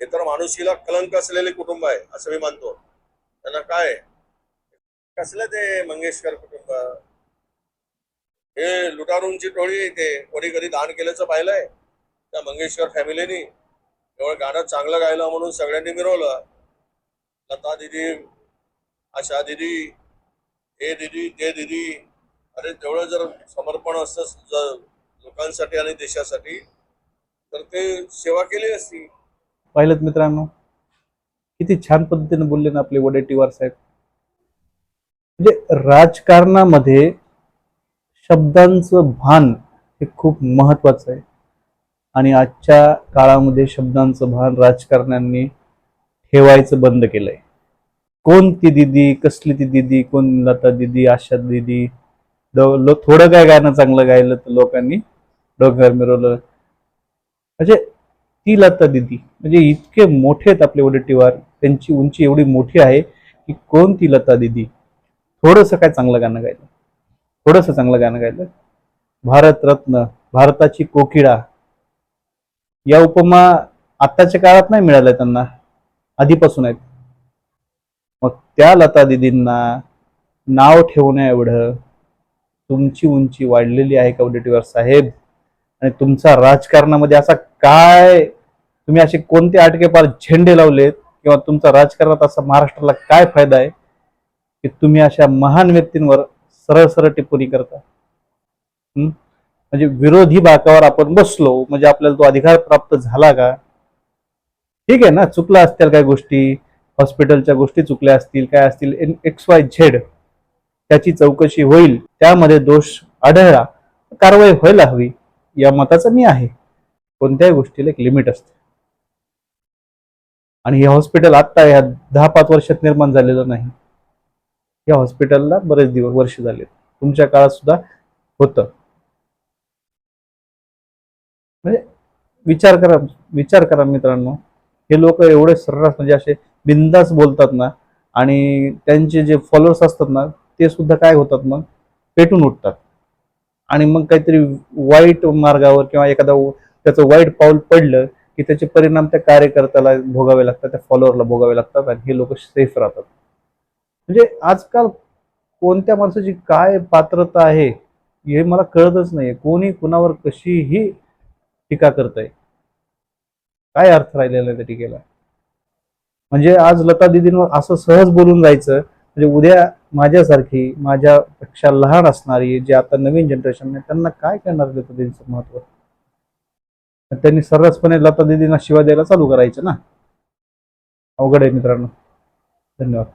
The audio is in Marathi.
हे तर माणुसीला कलंक असलेले कुटुंब आहे असं मी मानतो. त्यांना काय? कसलं ते मंगेशकर कुटुंब? हे लुटारूंची टोळी आहे ते. कोणी कधी दान केल्याचं पाहिलंय? त्या मंगेशकर फॅमिलीनी. एवढं गाणं चांगलं गायलं म्हणून सगळ्यांनी मिरवलं. लता दिदी आशा दिदी हे दिदी ते दिदी. अरे तेवढं जर समर्पण असतं जर लोकांसाठी आणि देशासाठी तर ते सेवा केली असती. पाहिलं मित्रांनो? किती छान पद्धतीने बोलले ना आपले वडेट्टीवार साहेब. म्हणजे राजकारणामध्ये शब्दांचं भान हे खूप महत्वाचं आहे. आणि आजच्या काळामध्ये शब्दांचं भान राजकारण्यांनी ठेवायचं बंद केलंय. कोण ती दिदी कसली ती दिदी कोण लता दिदी आशा दिदी थोडं काय गाणं चांगलं गायलं तर लोकांनी डोक्यावर मिरवलं. म्हणजे ती लता दिदी. म्हणजे इतके मोठे आहेत आपले वडेट्टीवार त्यांची उंची एवढी मोठी आहे की कोण ती लता दिदी? थोडंसं काय चांगलं गाणं गायलं. थोडंसं चांगलं गाणं गायलं. भारतरत्न भारताची कोकिळा. या उपमा आत्ताच्या काळात नाही मिळाल्या त्यांना. आधीपासून आहेत. मग त्या लता दिदींना नाव ठेवण्या एवढं तुमची उंची वाढलेली आहे का वडेट्टीवार साहेब? आणि तुमचा राजकारणामध्ये असा काय तुम्ही असे कोणते आटके पार झेंडे लावलेत किंवा तुमचा राजकारणात असा महाराष्ट्राला काय फायदा आहे की तुम्ही अशा महान व्यक्तींवर सरळ सरळ टिप्पणी करता? म्हणजे विरोधी बाकावर आपण बसलो म्हणजे आपल्याला तो अधिकार प्राप्त झाला का? ठीक आहे ना चुकला असतील काही गोष्टी हॉस्पिटलच्या गोष्टी चुकल्या असतील काय असतील एक्स वाय झेड त्याची चौकशी होईल त्यामध्ये दोष आढळला कारवाई व्हायला हवी. या मताचा मी आहे. कोणत्याही गोष्टीला एक लिमिट असते. आणि हे हॉस्पिटल आत्ता ह्या दहा पाच वर्षात निर्माण झालेलं नाही. या हॉस्पिटलला बरेच दिवस वर्ष झाले तुमच्या काळात सुद्धा होतं. म्हणजे विचार करा विचार करा मित्रांनो. हे लोक एवढे सर्रास म्हणजे असे बिंदास बोलतात ना आणि त्यांचे जे फॉलोअर्स असतात ना ते सुद्धा काय होतात मग? पेटून उठतात. आणि मग काहीतरी वाईट मार्गावर किंवा एखादा त्याचं वाईट पाऊल पडलं की त्याचे परिणाम त्या कार्यकर्त्याला भोगावे लागतात त्या फॉलोअरला भोगावे लागतात आणि हे लोक सेफ राहतात. म्हणजे आजकाल कोणत्या माणसाची काय पात्रता आहे हे मला कळतच नाही कोणी कुणावर कशीही टीका करत आहे काय अर्थ राहिलेला आहे त्या टीकेला? म्हणजे आज लता दिदींवर असं सहज बोलून जायचं म्हणजे उद्या माझ्यासारखी माझ्यापेक्षा लहान असणारी जे आता नवीन जनरेशन आहे त्यांना काय करणार लता दिदीचं महत्त्व? त्यांनी सर्रासपणे लता दिदींना शिवा द्यायला चालू करायचं ना? अवघड आहे मित्रांनो. धन्यवाद.